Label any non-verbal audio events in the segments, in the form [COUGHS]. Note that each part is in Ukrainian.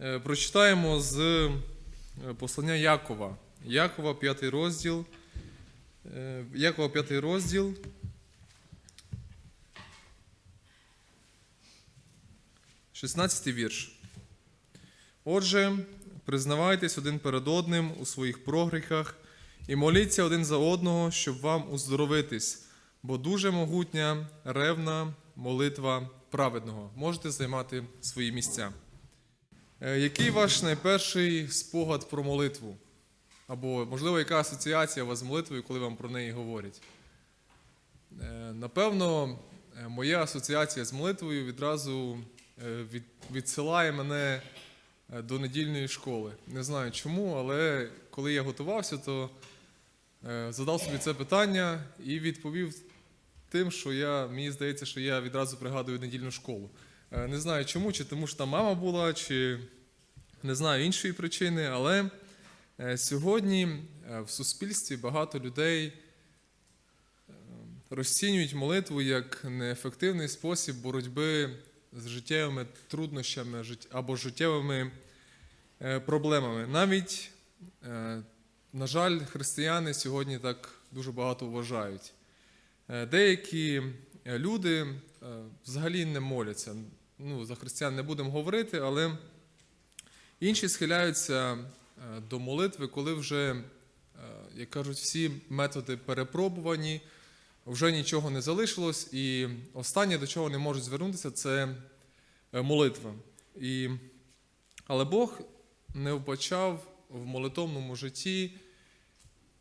Е, Прочитаємо з е, послання Якова. Якова, 5 розділ. Е, Якова, 5 розділ. Шістнадцятий вірш. Отже, признавайтесь один перед одним у своїх прогріхах і моліться один за одного, щоб вам уздоровитись, бо дуже могутня, ревна молитва праведного. Можете займати свої місця. Е, Який ваш найперший спогад про молитву? Або, можливо, яка асоціація у вас з молитвою, коли вам про неї говорять? Е, Напевно, е, моя асоціація з молитвою відразу відсилає мене до недільної школи. Не знаю чому, але коли я готувався, то задав собі це питання і відповів тим, що я, мені здається, що я відразу пригадую недільну школу. Е, Не знаю чому, чи тому що там мама була, чи не знаю іншої причини, але е, сьогодні е, в суспільстві багато людей розцінюють молитву як неефективний спосіб боротьби з життєвими труднощами або життєвими проблемами. Навіть, на жаль, християни сьогодні так дуже багато вважають. Деякі люди е, взагалі не моляться. Ну, за християн не будемо говорити, але інші схиляються е, до молитви, коли вже, е, як кажуть, всі методи перепробувані, вже нічого не залишилось, і останнє, до чого не можуть звернутися, це е, молитва. І, але Бог не вбачав в молитовному житті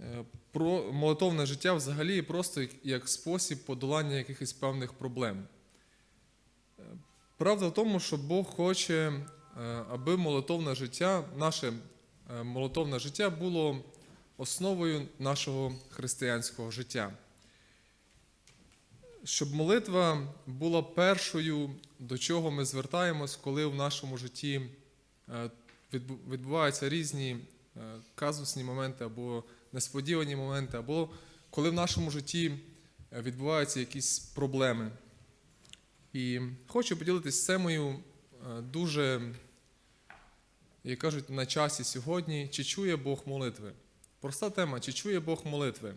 е, про молитовне життя взагалі просто як, спосіб подолання якихось певних проблем. Правда в тому, що Бог хоче, е, аби молитовне життя, наше е, молитовне життя було основою нашого християнського життя. Щоб молитва була першою, до чого ми звертаємось, коли в нашому житті е, відбуваються різні казусні моменти або несподівані моменти, або коли в нашому житті е, відбуваються якісь проблеми. І хочу поділитися темою е, дуже, як кажуть, на часі сьогодні, чи чує Бог молитви. Проста тема, чи чує Бог молитви.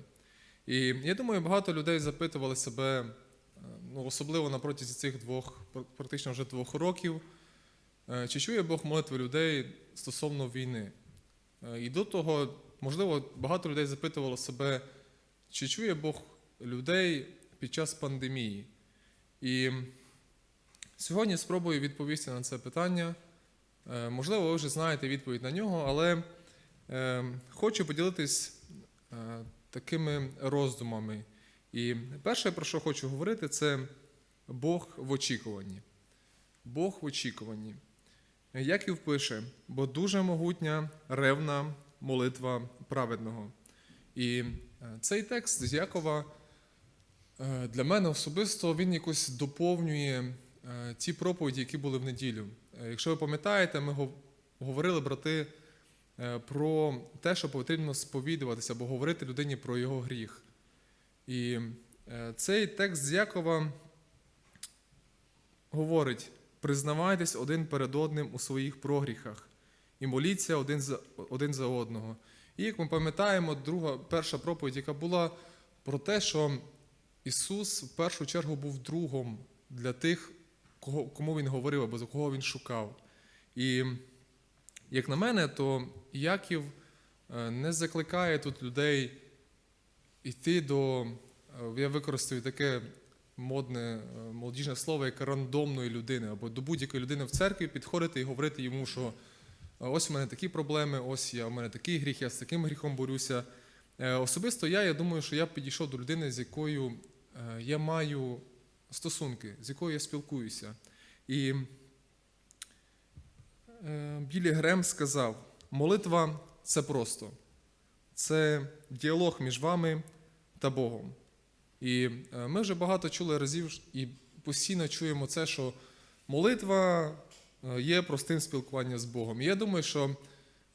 І я думаю, багато людей запитували себе, е, ну, особливо на протязі цих двох, практично вже двох років, чи чує Бог молитви людей стосовно війни. І до того, можливо, багато людей запитувало себе, чи чує Бог людей під час пандемії. І сьогодні спробую відповісти на це питання. Е, Можливо, ви вже знаєте відповідь на нього, але е, хочу поділитись е, такими роздумами. І перше, про що хочу говорити, це Бог в очікуванні. Бог в очікуванні. Яків пише, бо дуже могутня, ревна молитва праведного. І е, цей текст з Якова е, для мене особисто він якось доповнює е, ті проповіді, які були в неділю. Якщо ви пам'ятаєте, ми говорили, брати, про те, що потрібно сповідуватися або говорити людині про його гріх. І цей текст з Якова говорить: признавайтесь один перед одним у своїх прогріхах і моліться один за, один за одного. І як ми пам'ятаємо, друга, перша проповідь, яка була про те, що Ісус в першу чергу був другом для тих, кого, кому Він говорив або за кого Він шукав. І як на мене, то Яків е, не закликає тут людей йти до, е, я використаю таке модне е, молодіжне слово, як рандомної людини, або до будь-якої людини в церкві підходити і говорити йому, що ось у мене такі проблеми, ось я, у мене такий гріх, я з таким гріхом борюся. Е, Особисто я, я думаю, що я підійшов до людини, з якою е, я маю стосунки, з якою я спілкуюся. І е, Білі Грем сказав: молитва це просто, це діалог між вами та Богом. І е, ми вже багато чули разів і постійно чуємо це, що молитва е, є простим спілкуванням з Богом. І я думаю, що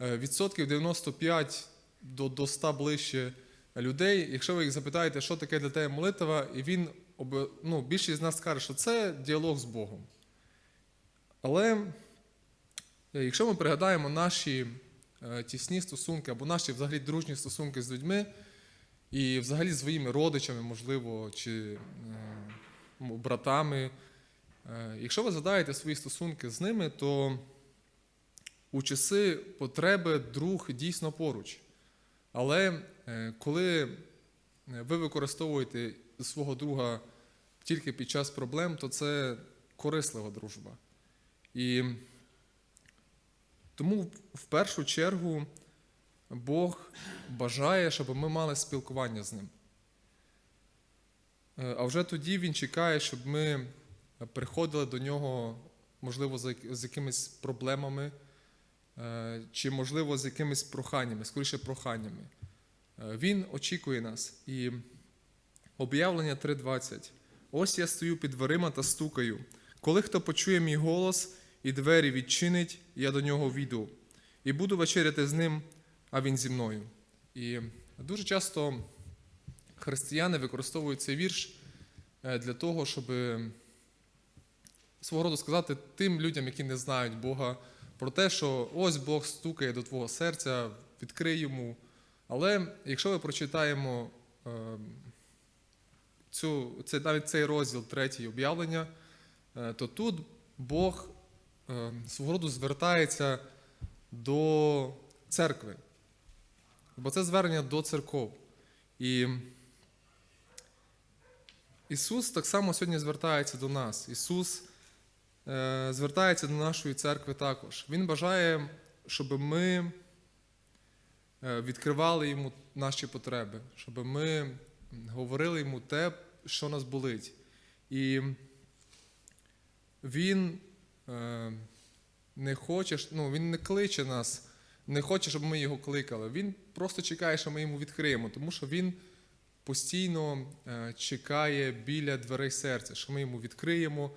е, відсотків 95 до, до 100 ближче людей, якщо ви їх запитаєте, що таке для тебе молитва, і він ну, більшість з нас скаже, що це діалог з Богом. Але Е, Якщо ми пригадаємо наші е, тісні стосунки або наші взагалі дружні стосунки з людьми і взагалі своїми родичами, можливо, чи е, братами, е, якщо ви згадаєте свої стосунки з ними, то у часи потреби друг дійсно поруч. Але е, коли е, ви використовуєте свого друга тільки під час проблем, то це корислива дружба. І тому в першу чергу Бог бажає, щоб ми мали спілкування з ним. Е, А вже тоді Він чекає, щоб ми приходили до нього, можливо, з якимись проблемами, е, чи, можливо, з якимись проханнями, скоріше проханнями. Е, Він очікує нас. І об'явлення 3.20. Ось я стою під дверима та стукаю. Коли хто почує мій голос і двері відчинить, я до нього війду. І буду вечеряти з ним, а він зі мною. І дуже часто християни використовують цей вірш е, для того, щоб свого роду сказати тим людям, які не знають Бога, про те, що ось Бог стукає до твого серця, відкрий йому. Але якщо ми прочитаємо е, цю, це, навіть цей розділ третій об'явлення, е, то тут Бог е, свого роду звертається до церкви. Бо це звернення до церков. І Ісус так само сьогодні звертається до нас. Ісус звертається до нашої церкви також. Він бажає, щоб ми е, відкривали йому наші потреби, щоб ми говорили йому те, що нас болить. І він е, не хоче, ну, він не кличе нас, не хоче, щоб ми його кликали. Він просто чекає, що ми йому відкриємо, тому що він постійно е, чекає біля дверей серця, що ми йому відкриємо,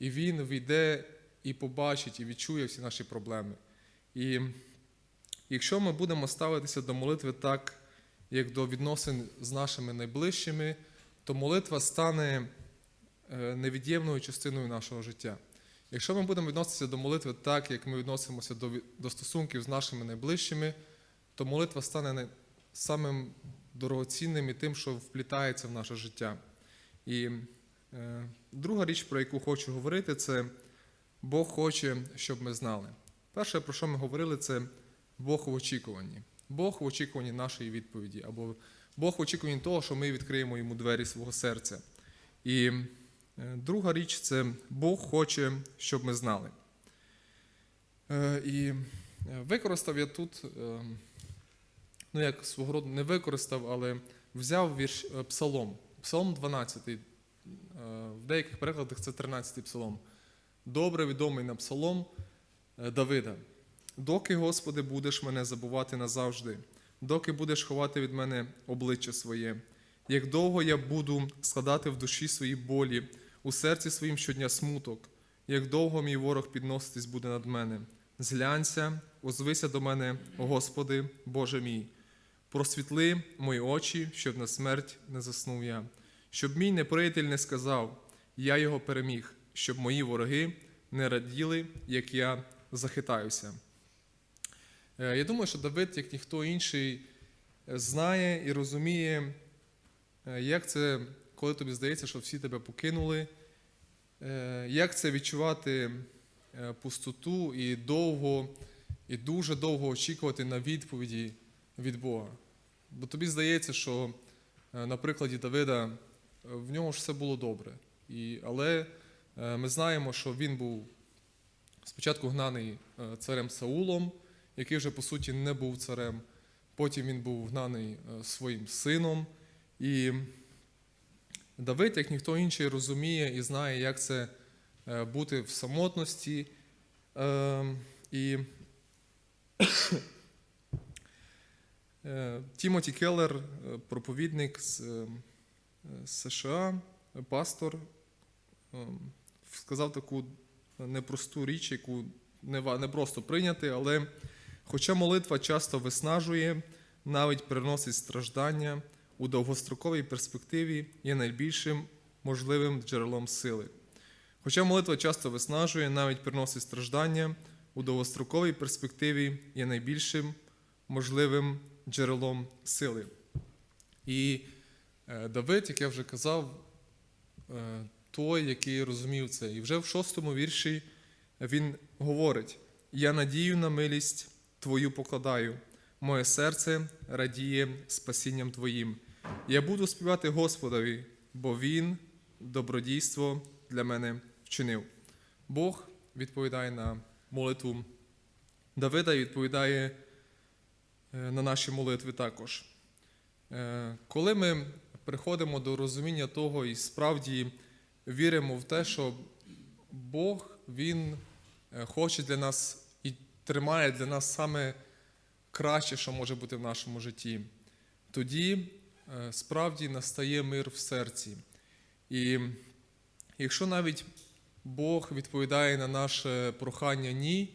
і він війде і побачить, і відчує всі наші проблеми. І якщо ми будемо ставитися до молитви так, як до відносин з нашими найближчими, то молитва стане е, невід'ємною частиною нашого життя. Якщо ми будемо відноситися до молитви так, як ми відносимося до, до стосунків з нашими найближчими, то молитва стане самим дорогоцінним і тим, що вплітається в наше життя. І друга річ, про яку хочу говорити, це Бог хоче, щоб ми знали. Перше, про що ми говорили, це Бог в очікуванні. Бог в очікуванні нашої відповіді, або Бог в очікуванні того, що ми відкриємо йому двері свого серця. І е, друга річ це Бог хоче, щоб ми знали. Е, І е, використав я тут, е, ну як свого роду не використав, але взяв вірш е, Псалом. Псалом 12. Е, В деяких перекладах це 13 псалом. Добре відомий на псалом е, Давида. Доки, Господи, будеш мене забувати назавжди, доки будеш ховати від мене обличчя своє, як довго я буду складати в душі свої болі, у серці своїм щодня смуток, як довго мій ворог підноситись буде над мене. Зглянься, озвися до мене, Господи, Боже мій. Просвітли мої очі, щоб на смерть не заснув я, щоб мій неприятель не сказав, я його переміг, щоб мої вороги не раділи, як я захитаюся. Е, Я думаю, що Давид, як ніхто інший, знає і розуміє, е, як це, коли тобі здається, що всі тебе покинули, е, як це відчувати пустоту і довго, і дуже довго очікувати на відповіді від Бога. Бо тобі здається, що на прикладі Давида в нього ж все було добре. І, але е, ми знаємо, що він був спочатку гнаний е, царем Саулом, який вже по суті не був царем. Потім він був гнаний е, своїм сином. І Давид, як ніхто інший, розуміє і знає, як це бути в самотності. І [COUGHS] Тімоті Келлер, проповідник з США, пастор, е, сказав таку непросту річ, яку не просто прийняти, але хоча молитва часто виснажує, навіть приносить страждання, у довгостроковій перспективі є найбільшим можливим джерелом сили. Хоча молитва часто виснажує, навіть приносить страждання, у довгостроковій перспективі є найбільшим можливим джерелом сили. І е, Давид, як я вже казав, е, той, який розумів це. І вже в шостому вірші він говорить: Я надію на милість Твою покладаю, моє серце радіє спасінням Твоїм. Я буду співати Господові, бо Він добродійство для мене вчинив. Бог відповідає на молитву Давида і відповідає е, на наші молитви також. Е, Коли ми приходимо до розуміння того і справді віримо в те, що Бог Він е, хоче для нас і тримає для нас саме краще, що може бути в нашому житті, тоді е, справді настає мир в серці. І якщо навіть Бог відповідає на наше прохання ні,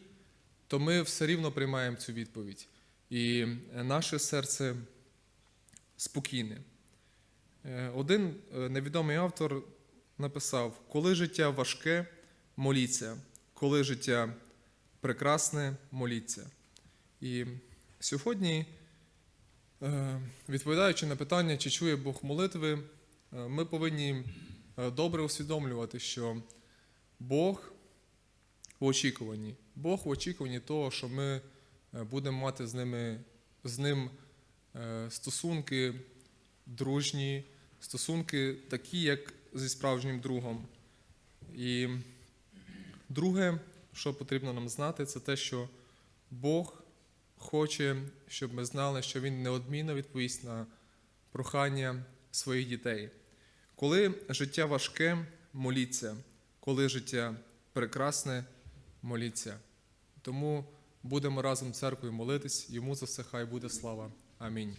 то ми все рівно приймаємо цю відповідь. І е, наше серце спокійне. Е, Один е, невідомий автор написав: коли життя важке, моліться, коли життя прекрасне, моліться. І сьогодні, е, відповідаючи на питання, чи чує Бог молитви, ми повинні добре усвідомлювати, що Бог в очікуванні. Бог в очікуванні того, що ми будемо мати з, ними, з ним стосунки дружні, стосунки такі, як зі справжнім другом. І друге, що потрібно нам знати, це те, що Бог хоче, щоб ми знали, що Він неодмінно відповість на прохання своїх дітей. Коли життя важке, моліться, коли життя прекрасне, моліться. Тому будемо разом церквою молитись, йому за все хай буде слава. Амінь.